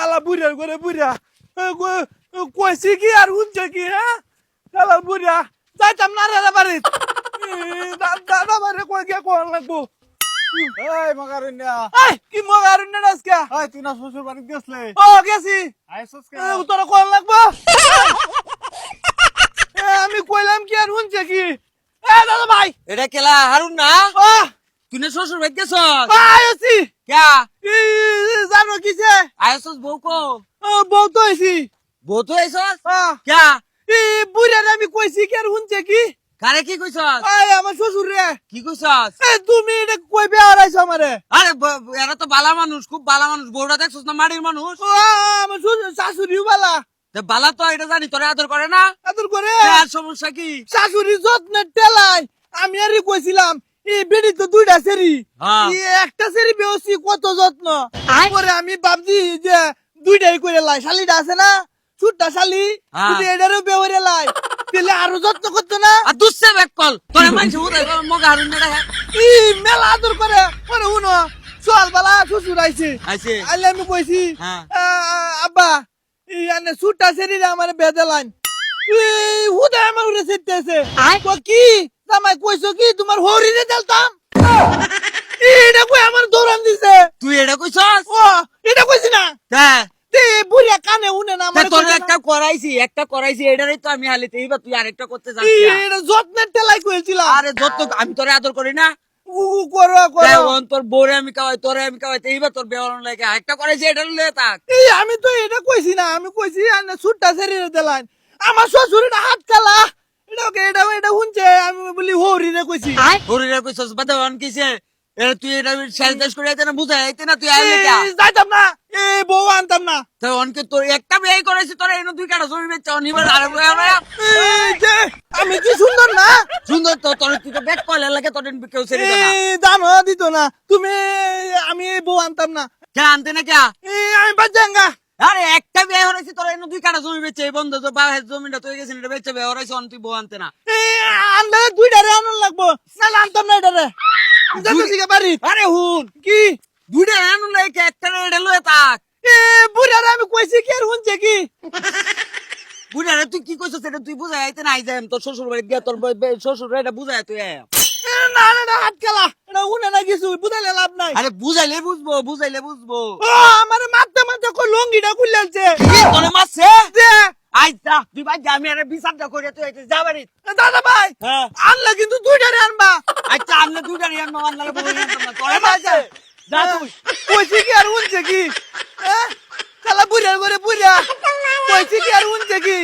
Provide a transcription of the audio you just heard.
শালা বুড়ার করে বুড়া। কইছি কি আর শুনছে কি হ্যাঁ? শালা বুড়া যাইতাম না রে বাড়ি। দাদা বাড়ি কই গিয়ে কোন লাগবো? এই মাগারুন্যা এই কি মগার আজকে? এই তুই না শ্বশুর বাড়ি গেছলে? ও গেছি। আইসস কে এ, তোরা কোন লাগবো? এ, আমি কইলাম কি আর শুনছে কি? এ দাদা ভাই। এটা কেলা হারুন না? ও তুই না শ্বশুর বাড়ি গেছ আইছি ক্যা? জানো কিছে আয়সস বউ কো ও বউ তো আইছি। বউ তো আইসস? ক্যা? এই বুড়ার আমি কইছি কি আর শুনছে কি? কারে কি কইছস? আই আমার শ্বশুর। রে কি কইছস? এ তুমি এটা কই বে হারাইছো আমারে। আরে এরা তো বালা মানুষ খুব বালা মানুষ। বউটা দেখছস না মাটির মানুষ? ও আমার শ্বশুর শাশুড়িও বালা। তে বালা তো এটা জানি তোরে আদর করে না? আদর করে? আর সমস্যা কি? শাশুড়ি যত্নের টেলাই আমি আর কইছিলাম বেড়ি তো দুইটা সেরি। হ্যাঁ। একটা সেরি বেহসি কত যত্ন? পরে আমি ভাবছি যে দুইটাই করে লাই। শালিটা আছে না? ছুটটা শালি হ্যাঁ। যদি এটারও বেহরে লাই। তাহলে আরও যত্ন করতো না? আর দুসছে বেক কল। মগা হারুন না ই মেলা আদর করে। পরে উনো চল বালা শ্বশুর আইছে। আইছে। আইলে আমি কইছি হ্যাঁ। আব্বা এই আনে সুটা শরীরে আমার বেদালান এই হুদা আমার উড়ে সেটেছে তো কি? জামাই কইছো কি তোমার দেলতাম? এটা কই আমার দৌড়ান দিছে? তুই এটা কইছস? ও এটা কইছি না? তে তে বুড়িয়া কানে উনে না আমার তোর একটা করাইছি একটা করাইছি এটারই তো আমি হালিতে এইবার তুই আরেকটা করতে যাস এটা যত্নের টেলাই কইছিলাম। আরে যত আমি তোরে আদর করি না। তোর বউরে আমি খাওয়াই তোরে আমি খাওয়াই এইবার তোর বেওয়ার লাগে। একটা করাইছি এটা লয়ে থাক। এই আমি তো এটা কইছি না আমি কইছি সুটটা শরীরে দেলান আমার শ্বশুরটা হাত খেলা এটা ওকে এটা এটা শুনছে আমি বলি হরিরে কইছি? হরিরে কইছস বাদে অন কিছে এ তুই এটা শেষ করে আইতে না বুঝাই আইতে না তুই আইলে কা? যাইতাম না। এ বউ আনতাম না। তো অনকে তোর একটা বিয়ে করাইছি তোর এনে দুই কাটা জমি বেচছ অনিবার আর যে, আমি কি সুন্দর না? সুন্দর তো তোর তুই তো ব্যাক কলে লাগে তোর কেউ ছেড়ে না। দাম দিত না। তুমি আমি বউ আনতাম না। কে আনতে না কে? আমি বাচ্চাঙ্গা আরে একটা বিয়ে হয়েছে তোর এনে দুই কাটা জমি বেচছে এই বন্ধ তো জমিটা তুই গেছিস এটা বেচছে বিয়ে হয়েছে অন তুই বউ আনতে না। আনলে দুইটারে আনন লাগবো। না আনতাম না যাতে দিকে বাড়ি আরে হুন। কি? দুইটা আনুন লাগে একটা এটা লয়ে থাক। এ বুড়ারে আমি কইছি কি আর কি? বুঝারে তুই কি কইছস এটা? তুই বুঝাই আইতে না আই তোর শ্বশুর বাড়ি গিয়া তোর শ্বশুর এটা বুঝাই তুই আয়। না না না হাত খেলা। এটা উনে না কিছু বুঝাইলে লাভ নাই। আরে বুঝাইলে বুঝব বুঝাইলে বুঝব। ও আমার কই লঙ্গিটা খুললেছে। কি তোরে মারছে? আই যা তুই ভাই আমি আরে বিচারটা করে তুই আইতে যাবারি দাদা ভাই হ্যাঁ। আনলে কিন্তু দুইটারে আনবা। আচ্ছা আনলে দুইটা রিয়ান মামান নালে বউ রিয়ান না তোরে মারছে। যা তুই। কইছি কি আর উনছে কি? হ্যাঁ? শালা বুড়ার করে বুড়া কইছি কি আর উনছে কি?